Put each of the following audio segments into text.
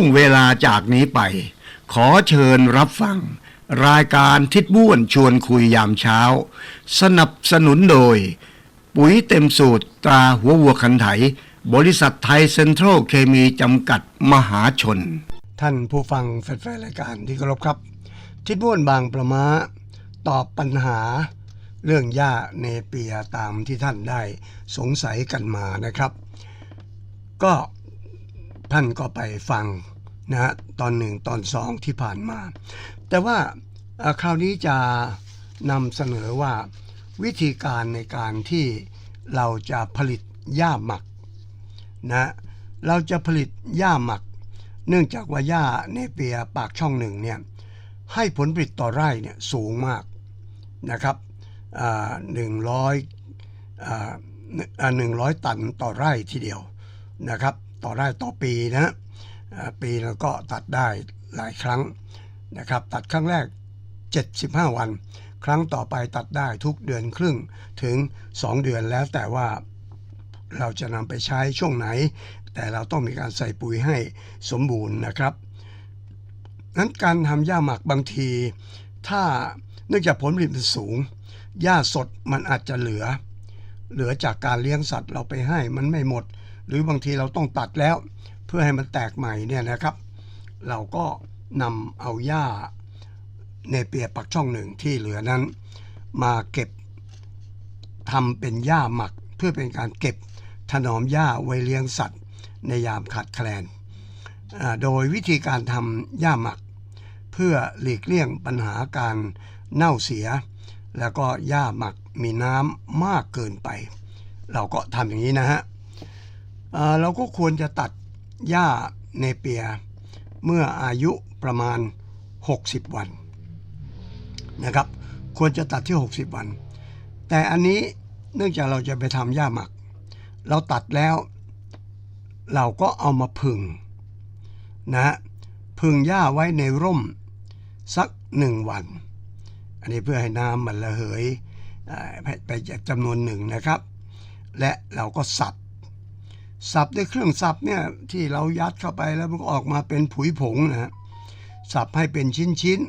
วงเวลาจากนี้ไป ขอเชิญรับฟัง รายการทิดบ้วนชวนคุยยามเช้า สนับสนุนโดย ปุ๋ยเต็มสูตรตราหัววัวคันไถ บริษัทไทยเซ็นทรัลเคมีจำกัดมหาชน ท่านผู้ฟังแฟนๆรายการที่เคารพครับ ทิดบ้วนบางประมาตอบปัญหาเรื่องหญ้าเนเปียตามที่ท่านได้สงสัยกันมานะครับ ก็ท่านก็ไปฟัง นะฮะตอนหนึ่งตอนสองที่ผ่านมา แต่ว่าคราวนี้จะนำเสนอว่าวิธีการในการที่เราจะผลิตหญ้าหมักนะเราจะผลิตหญ้าหมัก เนื่องจากว่าหญ้าเนเปียปากช่องหนึ่งเนี่ยให้ผลผลิตต่อไร่เนี่ยสูงมากนะครับหนึ่งร้อยหนึ่งร้อยตันต่อไร่ทีเดียวนะครับ ต่อไร่ต่อปีนะ ปีเราก็ตัดได้หลายครั้งนะครับ ตัดครั้งแรก 75 วัน ครั้งต่อไปตัดได้ทุกเดือนครึ่งถึง 2 เดือนแล้วแต่ว่าเราจะนำไปใช้ช่วงไหน แต่เราต้องมีการใส่ปุ๋ยให้สมบูรณ์นะครับนั้นการทำหญ้าหมักบางที ถ้าเนื่องจากผลผลิตมันสูงหญ้าสดมันอาจจะเหลือ เหลือจากการเลี้ยงสัตว์เราไปให้มันไม่หมด หรือบางทีเราต้องตัดแล้ว พื่อให้มันแตกใหม่เนี่ยนะครับ เราก็นำเอาหญ้าในเปียปักช่องหนึ่งที่เหลือนั้น มาเก็บทำเป็นหญ้าหมัก เพื่อเป็นการเก็บถนอมหญ้าไว้เลี้ยงสัตว์ ในยามขาดแคลน โดยวิธีการทำหญ้าหมัก เพื่อหลีกเลี่ยงปัญหาการเน่าเสีย แล้วก็หญ้าหมักมีน้ำมากเกินไป เราก็ทำอย่างนี้นะฮะเราก็ควรจะตัด หญ้าเนเปีย เมื่ออายุประมาณ 60 วันนะครับ ควรจะตัดที่ 60 วัน แต่อันนี้เนื่องจากเราจะไปทำหญ้าหมัก เราตัดแล้ว เราก็เอามาผึ่งนะฮะผึ่งหญ้าไว้ในร่มสักหนึ่งวัน อันนี้เพื่อให้น้ำมันระเหยไปจากจำนวนหนึ่งนะครับ และเราก็สับ สับด้วยเครื่องสับเนี่ยที่เรายัดเข้าไปแล้วมันก็ออกมาเป็นผุยผงนะฮะสับให้เป็นชิ้น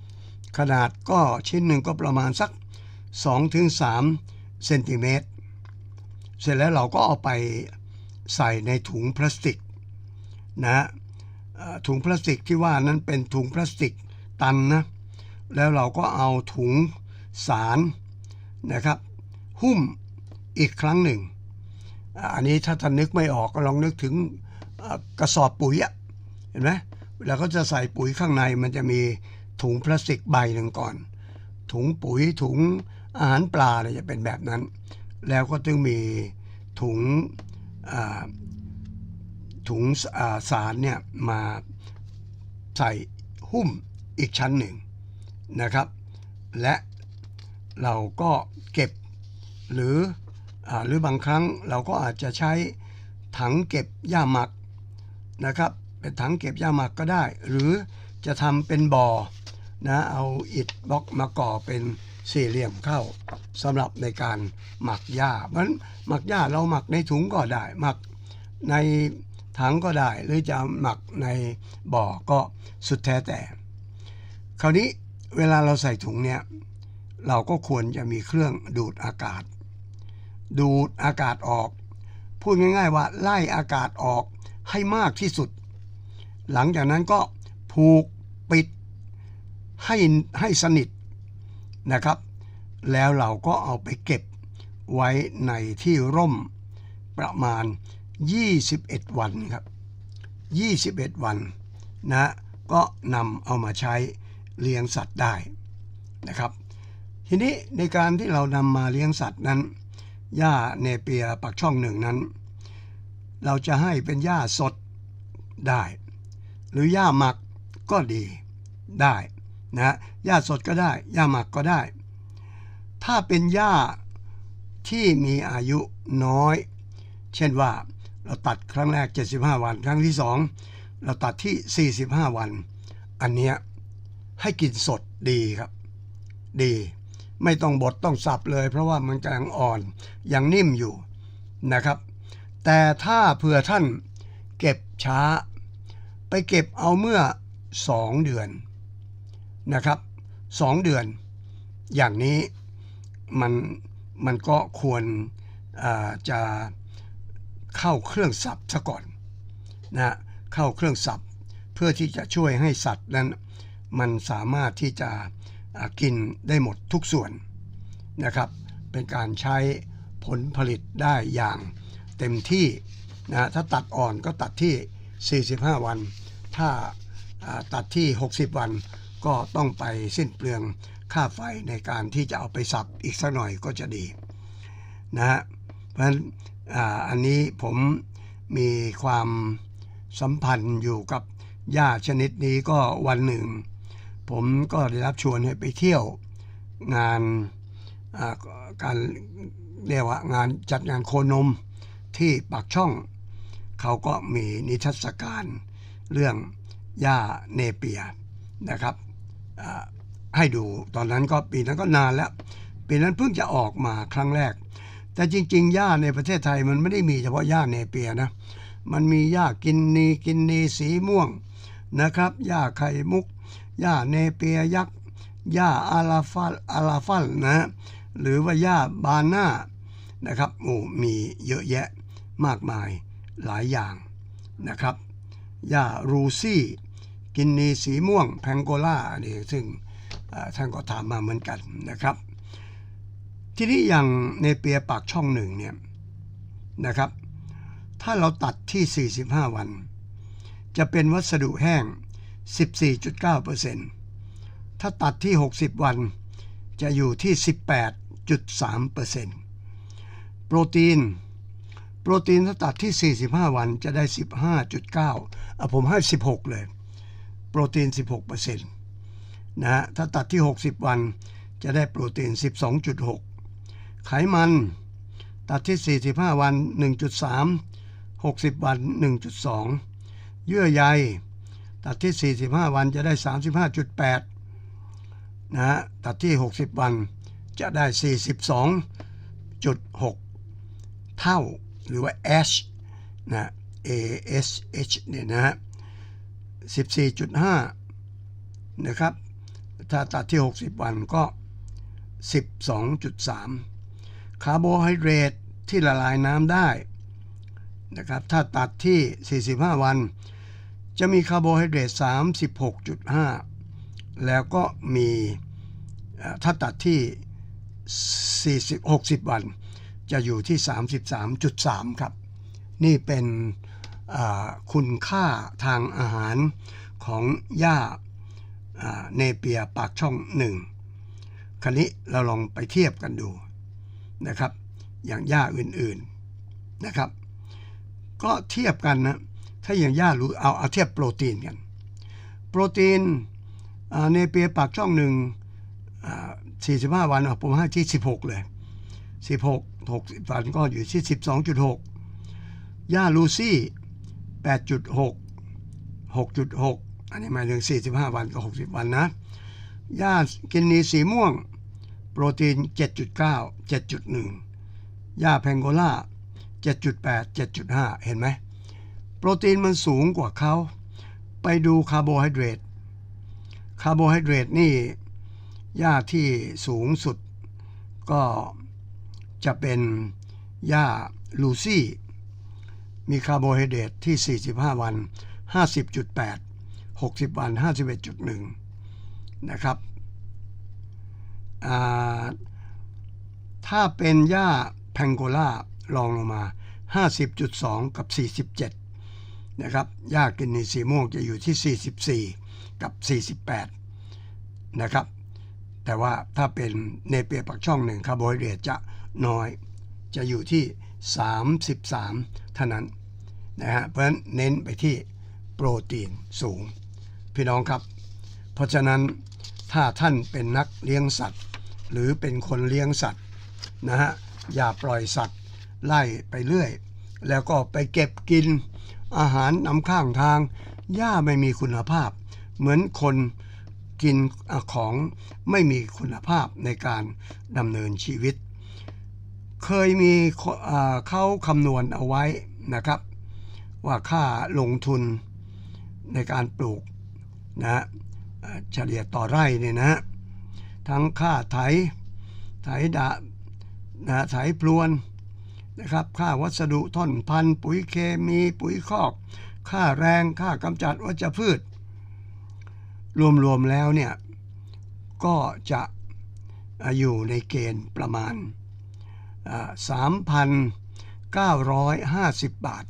ๆ ขนาดก็ชิ้นหนึ่งก็ประมาณสัก 2-3เซนติเมตรเสร็จแล้วเราก็เอาไปใส่ในถุงพลาสติกนะฮะถุงพลาสติกที่ว่านั้นเป็นถุงพลาสติกตันนะแล้วเราก็เอาถุงสารนะครับ หุ้มอีกครั้งหนึ่ง อันนี้ถ้าท่านนึกไม่ออกก็ลองนึกถึงกระสอบปุ๋ยอะเห็นไหมเวลาเขาจะใส่ปุ๋ยข้างในมันจะมีถุงพลาสติกใบหนึ่งก่อน ถุงปุ๋ยถุงอาหารปลาเนี่ยจะเป็นแบบนั้น แล้วก็ต้องมีถุงถุงสารเนี่ยมาใส่หุ้มอีกชั้นหนึ่งนะครับ และเราก็เก็บหรือ หรือบางครั้งเราก็อาจจะใช้ถังเก็บหญ้าหมักนะครับ เป็นถังเก็บหญ้าหมักก็ได้ หรือจะทำเป็นบ่อนะเอาอิฐบล็อกมาก่อเป็นสี่เหลี่ยมเข้าสำหรับในการหมักหญ้าเพราะฉะนั้นหมักหญ้าเราหมักในถุงก็ได้ หมักในถังก็ได้ หรือจะหมักในบ่อก็สุดแท้แต่ คราวนี้เวลาเราใส่ถุงเนี่ยเราก็ควรจะมีเครื่องดูดอากาศ ดูดอากาศออก พูดง่าย ๆ ว่าไล่อากาศออกให้มากที่สุด หลังจากนั้นก็ผูกปิดให้ให้สนิทนะครับ แล้วเราก็เอาไปเก็บไว้ในที่ร่มประมาณ 21 วันครับ 21 วันนะก็นำเอามาใช้เลี้ยงสัตว์ได้นะครับ ทีนี้ในการที่เรานำมาเลี้ยงสัตว์นั้น หญ้าเนเปียปักช่องหนึ่งนั้น เราจะให้เป็นหญ้าสดได้ หรือหญ้าหมักก็ดีได้นะหญ้าสดก็ได้หญ้าหมักก็ได้ ถ้าเป็นหญ้าที่มีอายุน้อย เช่นว่าเราตัดครั้งแรก 75 วัน ครั้งที่ 2 เราตัดที่ 45 วัน อันเนี้ยให้กินสดดีครับ ดี ไม่ต้องบดต้องสับเลย เพราะว่ามันกำลังอ่อนยังนิ่มอยู่นะครับ แต่ถ้าเผื่อท่านเก็บช้า ไปเก็บเอาเมื่อสองเดือนนะครับสองเดือน อย่างนี้มันมันก็ควรจะเข้าเครื่องสับซะก่อนนะเข้าเครื่องสับเพื่อที่จะช่วยให้สัตว์นั้น มันสามารถที่จะ กินได้หมดทุกส่วนนะครับ เป็นการใช้ผลผลิตได้อย่างเต็มที่นะถ้าตัดอ่อนก็ตัดที่ 45 วัน ถ้าตัดที่ 60 วันก็ต้องไปสิ้นเปลืองค่าไฟในการที่จะเอาไปสับอีกสักหน่อยก็จะดีนะฮะเพราะฉะนั้นอันนี้ผมมีความสัมพันธ์อยู่กับหญ้าชนิดนี้ก็วันหนึ่ง ผมก็ได้รับชวนให้ไปเที่ยวงานาการเรียกว่างานจัดงานโคนมที่ปากช่อง เขาก็มีนิทรรศการเรื่องหญ้าเนเปียนะครับให้ดูตอนนั้นก็ปีนั้นก็นานแล้ว ปีนั้นเพิ่งจะออกมาครั้งแรก แต่จริงๆหญ้าในประเทศไทยมันไม่ได้มีเฉพาะหญ้าเนเปียนะมันมีหญ้ากินนีกินนีสีม่วงนะครับหญ้าไข่มุก หญ้าเนเปียยักษ์หญ้าอาราฟัลอาราฟัลนะ หรือว่าหญ้าบาน่านะครับโอ้มีเยอะแยะมากมายหลายอย่างนะครับหญ้ารูซี่ กินนีสีม่วงแพงโกล่านี่ซึ่งท่านก็ถามมาเหมือนกันนะครับ ทีนี้อย่างในเปียปากช่องหนึ่งเนี่ยนะครับ ถ้าเราตัดที่ 45 วัน จะเป็นวัสดุแห้ง 14.9%ถ้าตัดที่ 60 วัน จะอยู่ที่ 18.3%โปรตีน โปรตีนถ้าตัดที่ 45 วันจะได้ 15.9อะผมให้ 16 เลย โปรตีน 16%นะฮะถ้าตัดที่ 60 วันจะได้โปรตีน 12.6 ไขมัน ตัดที่ 45 วัน 1.3 60 วัน 1.2 เยื่อใย ตัดที่ 45 วันจะได้ 35.8 นะฮะ ตัดที่ 60 วันจะได้ 42.6 เท่าหรือว่า H นะ ASH เนี่ยนะฮะ 14.5 นะครับ ถ้าตัดที่ 60 วันก็ 12.3 คาร์โบไฮเดรตที่ละลายน้ำได้นะครับ ถ้าตัดที่ 45 วัน จะมีคาร์โบไฮเดรต36.5 แล้วก็มีถ้าตัดที่ 40 60 วัน จะอยู่ที่ 33.3 ครับ นี่เป็นคุณค่าทางอาหารของหญ้าอ่าเนเปียปากช่องหนึ่งคันนี้เราลองไปเทียบกันดูนะครับ อย่างหญ้าอื่นๆนะครับ ก็เทียบกันนะ ถ้าอย่างหญ้ารู้เอาเอาเทียบโปรตีนกัน โปรตีนในเปียปากช่องหนึ่งอ่า45วันอะผมให้ที่16เลย16 60วันก็อยู่ที่12.6หญ้าลูซี่8.6 6.6อันนี้หมายถึง45วันกับ60วันนะหญ้ากินนีสีม่วง โปรตีน7.9 7.1หญ้าแพงโกล่า7.8 7.5เห็นไหม รตีนมันสูงกว่าเขา ไปดูคาร์โบไฮเดรต คาร์โบไฮเดรตนี่หญ้าที่สูงสุด ก็จะเป็นหญ้าลูซี่ มีคาร์โบไฮเดรตที่ 45 วัน 50.8 60 วัน 51.1 นะครับถ้าเป็นหญ้าแพงโกล่าลองลงมา 50.2 กับ 47 นะครับหญ้ากินนีสีม่วงจะอยู่ที่ 44 กับ 48 นะครับ แต่ว่าถ้าเป็นเนเปียปักช่องหนึ่งคาร์โบไฮเดรตจะน้อยจะอยู่ที่ 33 เท่านั้นนะฮะเพราะฉะนั้นเน้นไปที่โปรตีนสูง พี่น้องครับ เพราะฉะนั้นถ้าท่านเป็นนักเลี้ยงสัตว์ หรือเป็นคนเลี้ยงสัตว์นะฮะอย่าปล่อยสัตว์ไล่ไปเรื่อย แล้วก็ไปเก็บกิน อาหารนำข้างทาง หญ้าไม่มีคุณภาพ เหมือนคนกินของไม่มีคุณภาพในการดำเนินชีวิต เคยมีเขาคำนวณเอาไว้นะครับ ว่าค่าลงทุนในการปลูกนะเอ่อเฉลี่ยต่อไร่เนี่ยนะทั้งค่าไถไถดะนะไถพลวน นะครับค่าวัสดุท่อนพันปุ๋ยเคมีปุ๋ยคอก ค่าแรงค่ากำจัดวัชพืช รวมๆแล้วเนี่ย ก็จะอยู่ในเกณฑ์ประมาณสามพันเก้าร้อยห้าสิบบาท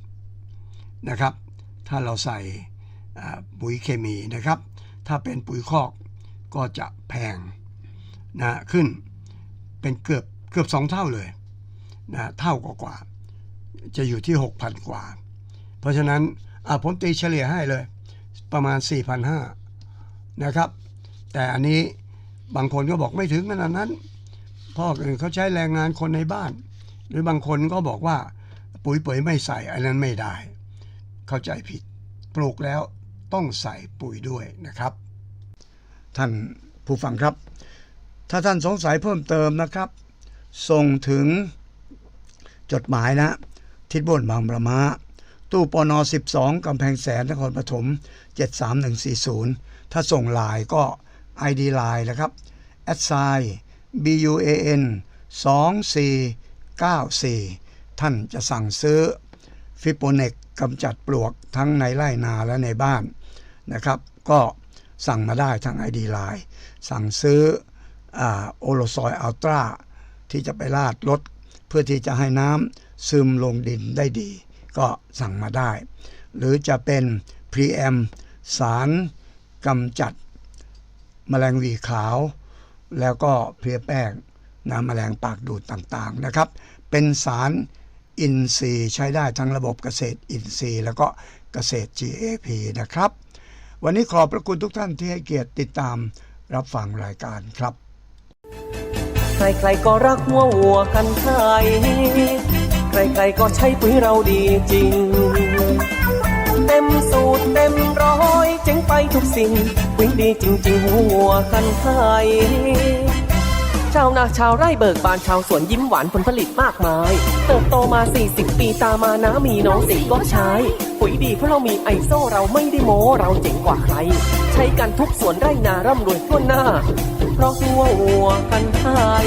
นะครับ ถ้าเราใส่ปุ๋ยเคมีนะครับ ถ้าเป็นปุ๋ยคอกก็จะแพงนะขึ้นเป็นเกือบเกือบสองเท่าเลย นะเท่ากว่ากว่า จะอยู่ที่ 6,000 กว่า เพราะฉะนั้นอะผมตีเฉลี่ยให้เลยประมาณ 4,500นะครับ แต่อันนี้บางคนก็บอกไม่ถึงขนาดนั้นเพ่ออื่นเขาใช้แรงงานคนในบ้าน หรือบางคนก็บอกว่าปุ๋ยเปยไม่ใส่อันนั้นไม่ได้ เข้าใจผิดปลูกแล้วต้องใส่ปุ๋ยด้วยนะครับ ท่านผู้ฟังครับ ถ้าท่านสงสัยเพิ่มเติมนะครับ ส่งถึง จดหมายนะ ทิศบนบางประมา ตู้ปน12กำแพงแสนนครปฐม73140 ถ้าส่งลน์ก็ ID ไลน์นะครับ a d s i BUAN 2494 ท่านจะสั่งซื้อฟิโปเนกกำจัดปลวกทั้งในไร่นาและในบ้านนะครับ ก็สั่งมาได้ทาง ID ไลน์สั่งซื้อโอโลซอยอัลตราที่จะไปลาดรถ เพื่อที่จะให้น้ำซึมลงดินได้ดี ก็สั่งมาได้ หรือจะเป็นพรีแอมสารกำจัดแมลงวีขาว แล้วก็เพลียแป้งนะแมลงปากดูดต่างๆนะครับ เป็นสารอินทรีย์ใช้ได้ทั้งระบบเกษตรอินทรีย์ แล้วก็เกษตร GAP นะครับ วันนี้ขอบพระคุณทุกท่านที่ให้เกียรติติดตามรับฟังรายการครับ ใครๆก็รักหัววัวกันไทยใครๆก็ใช้ปุ๋ยเราดีจริง เต็มสูตรเต็มร้อยเจ๋งไปทุกสิ่งปุ๋ยดีจริงๆหัววัวกันไทย ชาวนาชาวไร่เบิกบานชาวสวนยิ้มหวานผลผลิตมากมาย เติบโตมา 40 ปีตามานามีน้องสิก็ใช้ ปุ๋ยดีเพราะเรามีไอโซเราไม่ได้โม้เราเจ๋งกว่าใคร ใช้กันทุกสวนไร่นาร่ำรวยทั่วหน้า เพราะตัววัวกันไทย